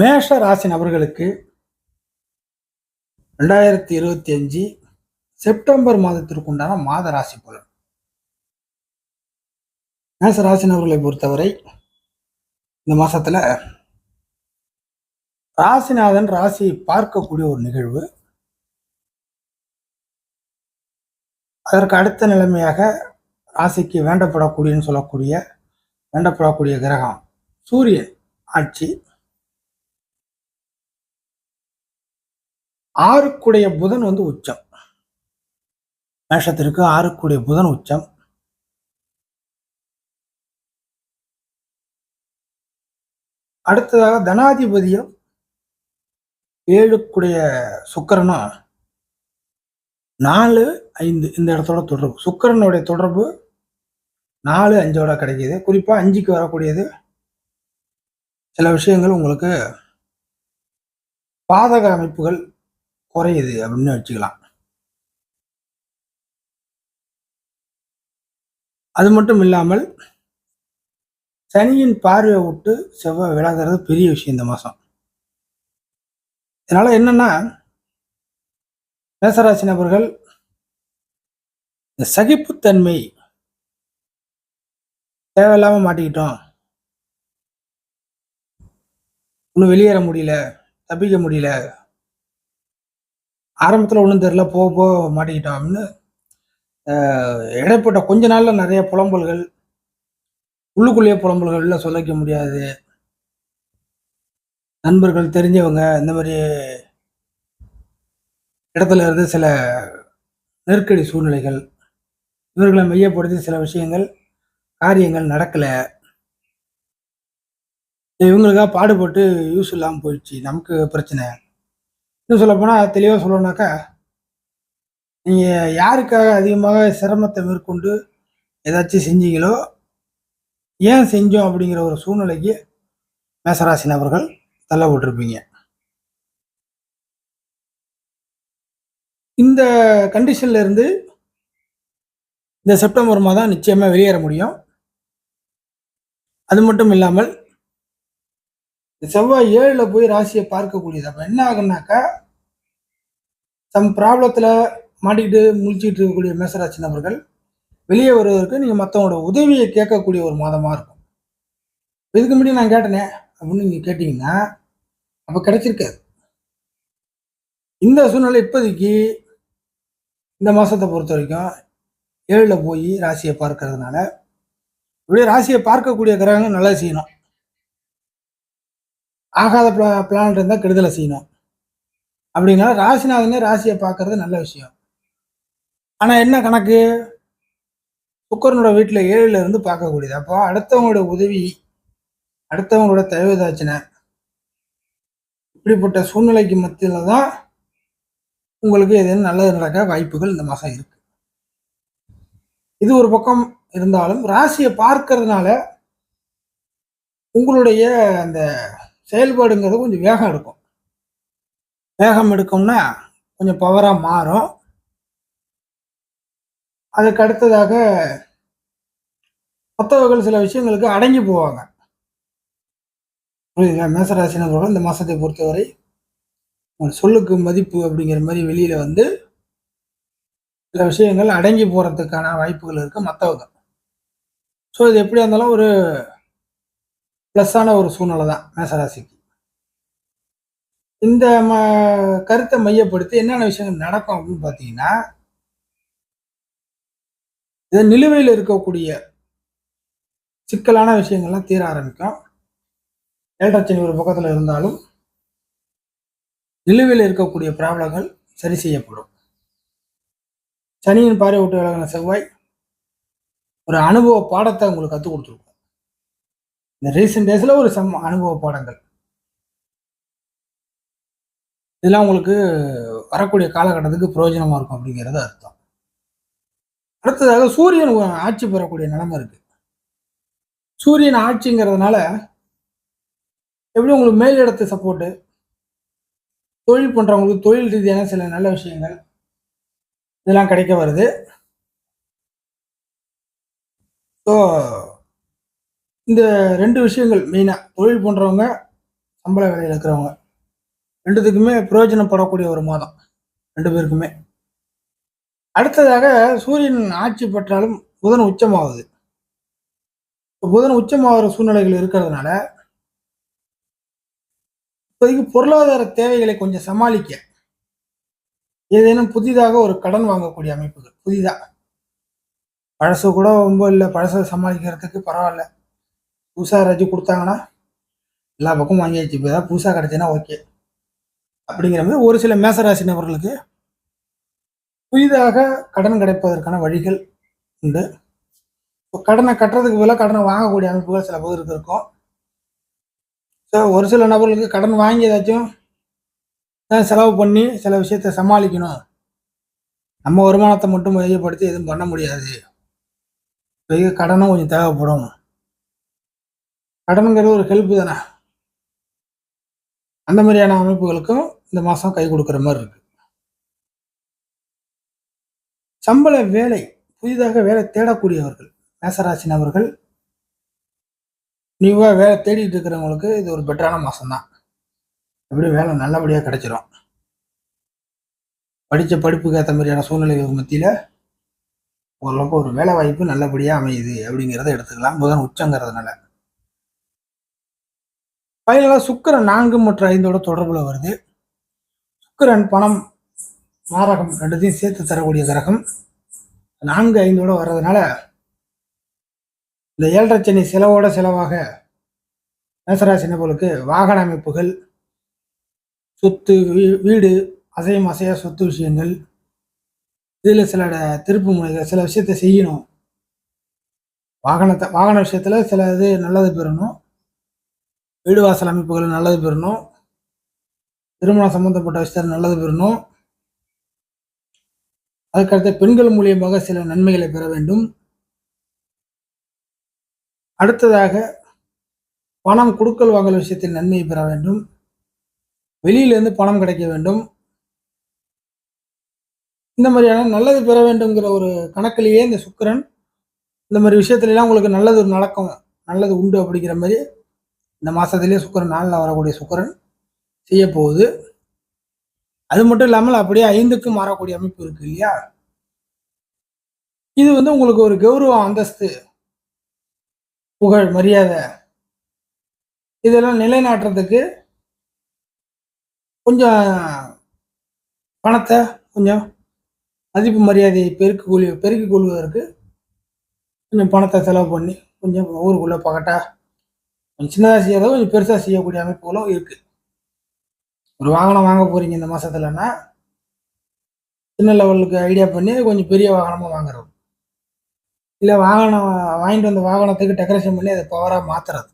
மேஷ ராசி நபர்களுக்கு ரெண்டாயிரத்தி இருபத்தி அஞ்சு செப்டம்பர் மாதத்திற்கு உண்டான மாத ராசி பலன். மேஷ ராசி நபர்களை பொறுத்தவரை இந்த மாசத்துல ராசிநாதன் ராசியை பார்க்கக்கூடிய ஒரு நிகழ்வு. அதற்கு அடுத்த நிலைமையாக ராசிக்கு வேண்டப்படக்கூடியன்னு சொல்லக்கூடிய வேண்டப்படக்கூடிய கிரகம் சூரியன் ஆட்சி. ஆறுக்குடைய புதன் வந்து உச்சம். மேஷத்திற்கு ஆறுக்குடைய புதன் உச்சம். அடுத்ததாக தனாதிபதியும் ஏழுக்குடைய சுக்கிரனும் நாலு ஐந்து இந்த இடத்தோட தொடர்பு. சுக்கரனுடைய தொடர்பு நாலு அஞ்சோட கிடைக்கிது. குறிப்பாக அஞ்சுக்கு வரக்கூடியது சில விஷயங்கள் உங்களுக்கு பாதக அமைப்புகள் குறையுது அப்படின்னு வச்சுக்கலாம். அது மட்டும் இல்லாமல் சனியின் பார்வையை விட்டு செவ்வாய் விலகிறது பெரிய விஷயம் இந்த மாதம் இதனால என்னன்னா மேசராசி நபர்கள் இந்த சகிப்புத்தன்மை தேவையில்லாம மாட்டிக்கிட்டோம். இன்னும் வெளியேற முடியல தப்பிக்க முடியல ஆரம்பத்தில் ஒன்றும் தெரில போக போக மாட்டிக்கிட்டோம்னு. இடைப்பட்ட கொஞ்ச நாளில் நிறைய புலம்பல்கள் உள்ளுக்குள்ளேயே புலம்பல்கள்ல சொல்லிக்க முடியாது. நண்பர்கள் தெரிஞ்சவங்க இந்த மாதிரி இடத்துல இருந்து சில நெருக்கடி சூழ்நிலைகள் இவர்களை மையப்படுத்தி சில விஷயங்கள் காரியங்கள் நடக்கலை. இவங்களுக்காக பாடுபட்டு யூஸ் இல்லாமல் போயிடுச்சு நமக்கு பிரச்சனை. இன்னும் சொல்ல போனால் தெளிவாக சொல்லணுனாக்கா நீங்கள் யாருக்காக அதிகமாக சிரமத்தை மேற்கொண்டு ஏதாச்சும் செஞ்சீங்களோ ஏன் செஞ்சோம் அப்படிங்கிற ஒரு சூழ்நிலைக்கு மேசராசி நபர்கள் தள்ளப்பட்டிருப்பீங்க. இந்த கண்டிஷன்ல இருந்து இந்த செப்டம்பர் மாதம் நிச்சயமாக வெளியேற முடியும். அது மட்டும் இல்லாமல் இந்த செவ்வாய் ஏழில் போய் ராசியை பார்க்கக்கூடியது. அப்போ என்ன ஆகுனாக்கா சம் ப்ராப்ளத்தில் மாட்டிக்கிட்டு முழிச்சிட்டு இருக்கக்கூடிய மேசராசி நபர்கள் வெளியே வருவதற்கு நீங்கள் மற்றவங்களோட உதவியை கேட்கக்கூடிய ஒரு மாதமாக இருக்கும். இதுக்கு முன்னாடி நான் கேட்டனே அப்படின்னு நீங்கள் கேட்டிங்கன்னா அப்போ கிடைச்சிருக்காது. இந்த சூழ்நிலை இப்போதைக்கு இந்த மாதத்தை பொறுத்த வரைக்கும் ஏழில் போய் ராசியை பார்க்கறதுனால இப்படியே ராசியை பார்க்கக்கூடிய கிரகங்கள் நல்லா செய்யணும். ஆகாத பிளா பிளான் இருந்தால் கெடுதலை செய்யணும். அப்படின்னா ராசிநாதனே ராசியை பார்க்கறது நல்ல விஷயம். ஆனால் என்ன கணக்கு? சுக்கரனோட வீட்டில் ஏழில் இருந்து பார்க்கக்கூடியது அப்போ அடுத்தவங்களோட உதவி அடுத்தவங்களோட தேவைதாச்சின இப்படிப்பட்ட சூழ்நிலைக்கு மத்தியில் தான் உங்களுக்கு எதுவும் நல்லது நடக்க வாய்ப்புகள் இந்த மாதம் இருக்கு. இது ஒரு பக்கம் இருந்தாலும் ராசியை பார்க்கறதுனால உங்களுடைய அந்த செயல்பாடுங்கிறது கொஞ்சம் வேகம் எடுக்கும். வேகம் எடுக்கும்னா கொஞ்சம் பவராக மாறும். அதுக்கு அடுத்ததாக மற்றவர்கள் சில விஷயங்களுக்கு அடங்கி போவாங்க. புரியுதுங்களா? மேசராசி இந்த மாதத்தை பொறுத்தவரை ஒரு சொல்லுக்கு மதிப்பு அப்படிங்கிற மாதிரி வெளியில் வந்து சில விஷயங்கள் அடங்கி போகிறதுக்கான வாய்ப்புகள் இருக்குது மற்றவங்க ஸோ இது எப்படியா இருந்தாலும் ஒரு ப்ளஸ்ஸான ஒரு சூழ்நிலை தான் மேசராசிக்கு. இந்த ம கருத்தை மையப்படுத்தி என்னென்ன விஷயங்கள் நடக்கும் அப்படின்னு பார்த்தீங்கன்னா இது நிலுவையில் இருக்கக்கூடிய சிக்கலான விஷயங்கள்லாம் தீர ஆரம்பிக்கும். ஏழரை ஒரு பக்கத்தில் இருந்தாலும் நிலுவையில் இருக்கக்கூடிய ப்ராப்ளங்கள் சரி செய்யப்படும். சனியின் பார்வை விட்டு விலகின செவ்வாய் ஒரு அனுபவ பாடத்தை உங்களுக்கு கற்றுக் கொடுத்துருக்கும். இந்த ரீசெண்ட் டேஸில் ஒரு சம் அனுபவ பாடங்கள். இதெல்லாம் உங்களுக்கு வரக்கூடிய காலகட்டத்துக்கு பிரயோஜனமாக இருக்கும் அப்படிங்கிறது அர்த்தம். அடுத்ததாக சூரியன் ஆட்சி பெறக்கூடிய நிலைமை இருக்கு. சூரியன் ஆட்சிங்கிறதுனால எப்படி உங்களுக்கு மேலிடத்து சப்போர்ட்டு தொழில் பண்ணுறவங்களுக்கு தொழில் ரீதியான சில நல்ல விஷயங்கள் இதெல்லாம் கிடைக்க வருது. ஸோ இந்த ரெண்டு விஷயங்கள் மெயினாக தொழில் பண்ணுறவங்க சம்பள வேலையில் இருக்கிறவங்க. ரெண்டுத்துக்குமே பிரயோஜனப்படக்கூடிய ஒரு மாதம் ரெண்டு பேருக்குமே. அடுத்ததாக சூரியன் ஆட்சி பெற்றாலும் புதன் உச்சமாகுது. புதன் உச்சமாகிற சூழ்நிலைகள் இருக்கிறதுனால இப்போதைக்கு பொருளாதார தேவைகளை கொஞ்சம் சமாளிக்க ஏதேனும் புதிதாக ஒரு கடன் வாங்கக்கூடிய அமைப்புகள் புதிதாக பழசு கூட ரொம்ப இல்லை பழசை சமாளிக்கிறதுக்கு பரவாயில்ல. புதுசாக ஏதாச்சும் கொடுத்தாங்கன்னா எல்லா பக்கமும் வாங்கியாச்சு இப்போ ஏதாவது புதுசாக கிடச்சின்னா ஓகே அப்படிங்கிற மாதிரி ஒரு சில மேசராசி நபர்களுக்கு புதிதாக கடன் கிடைப்பதற்கான வழிகள் உண்டு. இப்போ கடனை கட்டுறதுக்கு பதிலாக கடனை வாங்கக்கூடிய அமைப்புகள் சில பேருக்கு இருக்கும். ஸோ ஒரு சில நபர்களுக்கு கடன் வாங்கி ஏதாச்சும் செலவு பண்ணி சில விஷயத்த சமாளிக்கணும். நம்ம வருமானத்தை மட்டும் மையப்படுத்தி எதுவும் பண்ண முடியாது. இப்போ கடனும் கொஞ்சம் தேவைப்படும். கடனுங்கிறது ஒரு ஹெல்ப் தானே? அந்த மாதிரியான அமைப்புகளுக்கும் இந்த மாதம் கை கொடுக்குற மாதிரி இருக்கு. சம்பள வேலை புதிதாக வேலை தேடக்கூடியவர்கள் மேசராசி நபர்கள் நீவாக வேலை தேடிட்டு இருக்கிறவங்களுக்கு இது ஒரு பெட்டரான மாதம்தான் எப்படி வேலை நல்லபடியாக கிடைச்சிரும். படித்த படிப்புக்கு ஏற்ற மாதிரியான சூழ்நிலைகள் மத்தியில் ஓரளவுக்கு ஒரு வேலை வாய்ப்பு நல்லபடியாக அமையுது அப்படிங்கிறத எடுத்துக்கலாம். புதன் உச்சங்கிறதுனால. ஃபைனலாக சுக்கிரன் நான்கு மற்றும் ஐந்தோட தொடர்பில் வருது. சுக்கிரன் பணம் மாரகம் ரெண்டுத்தையும் சேர்த்து தரக்கூடிய கிரகம். நான்கு ஐந்தோட வர்றதுனால இந்த ஏழரை சனி செலவோட செலவாக மேசராசி நபர்களுக்கு வாகன அமைப்புகள் சொத்து வீ- வீடு அசையும் அசையா சொத்து விஷயங்கள் இதில் சில திருப்பு முனைகள் சில விஷயத்த செய்யணும். வாகனத்தை வாகன விஷயத்தில் சில இது நல்லது பெறணும். வீடு வாசல் அமைப்புகள் நல்லது பெறணும். திருமணம் சம்பந்தப்பட்ட விஷயத்தில் நல்லது பெறணும். அதுக்கடுத்து பெண்கள் மூலியமாக சில நன்மைகளை பெற வேண்டும். அடுத்ததாக பணம் கொடுக்கல் வாங்கல் விஷயத்தில் நன்மையை பெற வேண்டும். வெளியிலேருந்து பணம் கிடைக்க வேண்டும். இந்த மாதிரியான நல்லது பெற வேண்டும்ங்கிற ஒரு கணக்கிலேயே இந்த சுக்கரன் இந்த மாதிரி விஷயத்துலலாம் உங்களுக்கு நல்லது நடக்கும். நல்லது உண்டு அப்படிங்கிற மாதிரி இந்த மாதத்துலேயே சுக்கரன் நாளில் வரக்கூடிய சுக்கரன் செய்ய போகுது அது மட்டும் இல்லாமல் அப்படியே ஐந்துக்கு மாறக்கூடிய அமைப்பு இருக்கு இல்லையா? இது வந்து உங்களுக்கு ஒரு கௌரவம் அந்தஸ்து புகழ் மரியாதை இதெல்லாம் நிலைநாட்டுறதுக்கு கொஞ்சம் பணத்தை கொஞ்சம் மதிப்பு மரியாதையை பெருக்கி கொள் பெருக்கிக் கொள்வதற்கு கொஞ்சம் பணத்தை செலவு பண்ணி கொஞ்சம் ஊருக்குள்ளே பகட்டா கொஞ்சம் சின்னதாக செய்யறதோ கொஞ்சம் பெருசாக செய்யக்கூடிய அமைப்புகளும் இருக்குது ஒரு வாகனம் வாங்க போகிறீங்க இந்த மாதத்துலன்னா சின்ன லெவலுக்கு ஐடியா பண்ணி கொஞ்சம் பெரிய வாகனமாக வாங்குறது. இல்லை வாகனம் வாங்கிட்டு வந்த வாகனத்துக்கு டெக்கரேஷன் பண்ணி அதை பவராக மாற்றுறது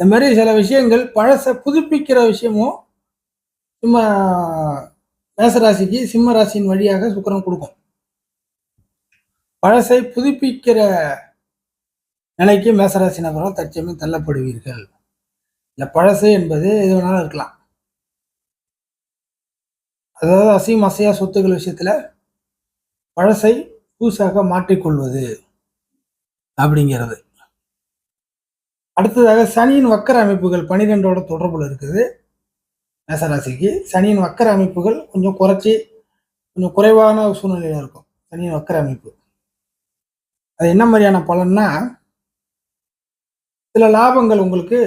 இந்த மாதிரி சில விஷயங்கள் பழசை புதுப்பிக்கிற விஷயமும் சிம்ம மேசராசிக்கு சிம்ம ராசியின் வழியாக சுக்கிரன் கொடுக்கும். பழசை புதுப்பிக்கிற நிலைக்கு மேசராசி நபர்கள் தற்சமயம் தள்ளப்படுவீர்கள். இந்த பழசு என்பது எது வேணாலும் இருக்கலாம். அதாவது அசையும் அசையா சொத்துக்கள் விஷயத்தில் பழசை புதுசாக மாற்றிக்கொள்வது அப்படிங்கிறது. அடுத்ததாக சனியின் வக்கர அமைப்புகள் பனிரெண்டோட தொடர்பில் இருக்குது. மேசராசிக்கு சனியின் வக்கர அமைப்புகள் கொஞ்சம் குறைச்சி கொஞ்சம் குறைவான சூழ்நிலையில் இருக்கும். சனியின் வக்கர அமைப்பு. அது என்ன மாதிரியான பலன்னா சில லாபங்கள் உங்களுக்கு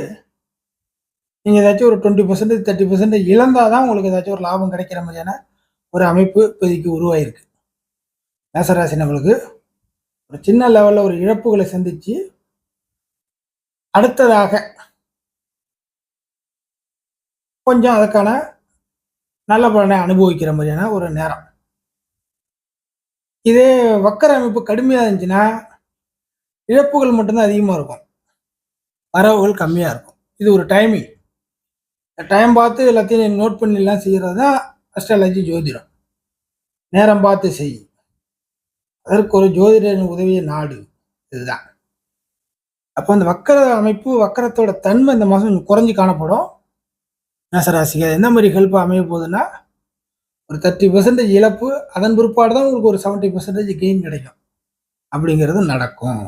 நீங்கள் ஏதாச்சும் ஒரு டுவெண்ட்டி பர்சன்டேஜ் தேர்ட்டி பர்சன்டேஜ் இழந்தால் தான் உங்களுக்கு ஏதாச்சும் ஒரு லாபம் கிடைக்கிற மாதிரியான ஒரு அமைப்பு இப்போதைக்கு உருவாயிருக்கு. மேசராசி நம்மளுக்கு ஒரு சின்ன லெவலில் ஒரு இழப்புகளை சந்தித்து அடுத்ததாக கொஞ்சம் அதுக்கான நல்ல பலனை அனுபவிக்கிற மாதிரியான ஒரு நேரம். இதே வக்கர அமைப்பு கடுமையாக இருந்துச்சுன்னா இழப்புகள் மட்டும்தான் அதிகமாக இருக்கும். வரவுகள் கம்மியாக இருக்கும். இது ஒரு டைமிங் டைம் பார்த்து எல்லாத்தையும் நோட் பண்ணிலாம் செய்கிறது தான் அஸ்ட்ராலஜி ஜோதிடம். நேரம் பார்த்து செய். அதற்கு ஒரு ஜோதிடரின் உதவிய நாடு. இதுதான். அப்போ அந்த வக்கர அமைப்பு வக்கரத்தோட தன்மை இந்த மாதம் குறைஞ்சி காணப்படும். மேசராசிக்கு அது எந்த மாதிரி ஹெல்ப் அமைய போகுதுன்னா ஒரு தேர்ட்டி பெர்சன்டேஜ் இழப்பு அதன் பிற்பாடு தான் உங்களுக்கு ஒரு செவன்ட்டி பெர்சன்டேஜ் கெயின் கிடைக்கும். அப்படிங்கிறது நடக்கும்.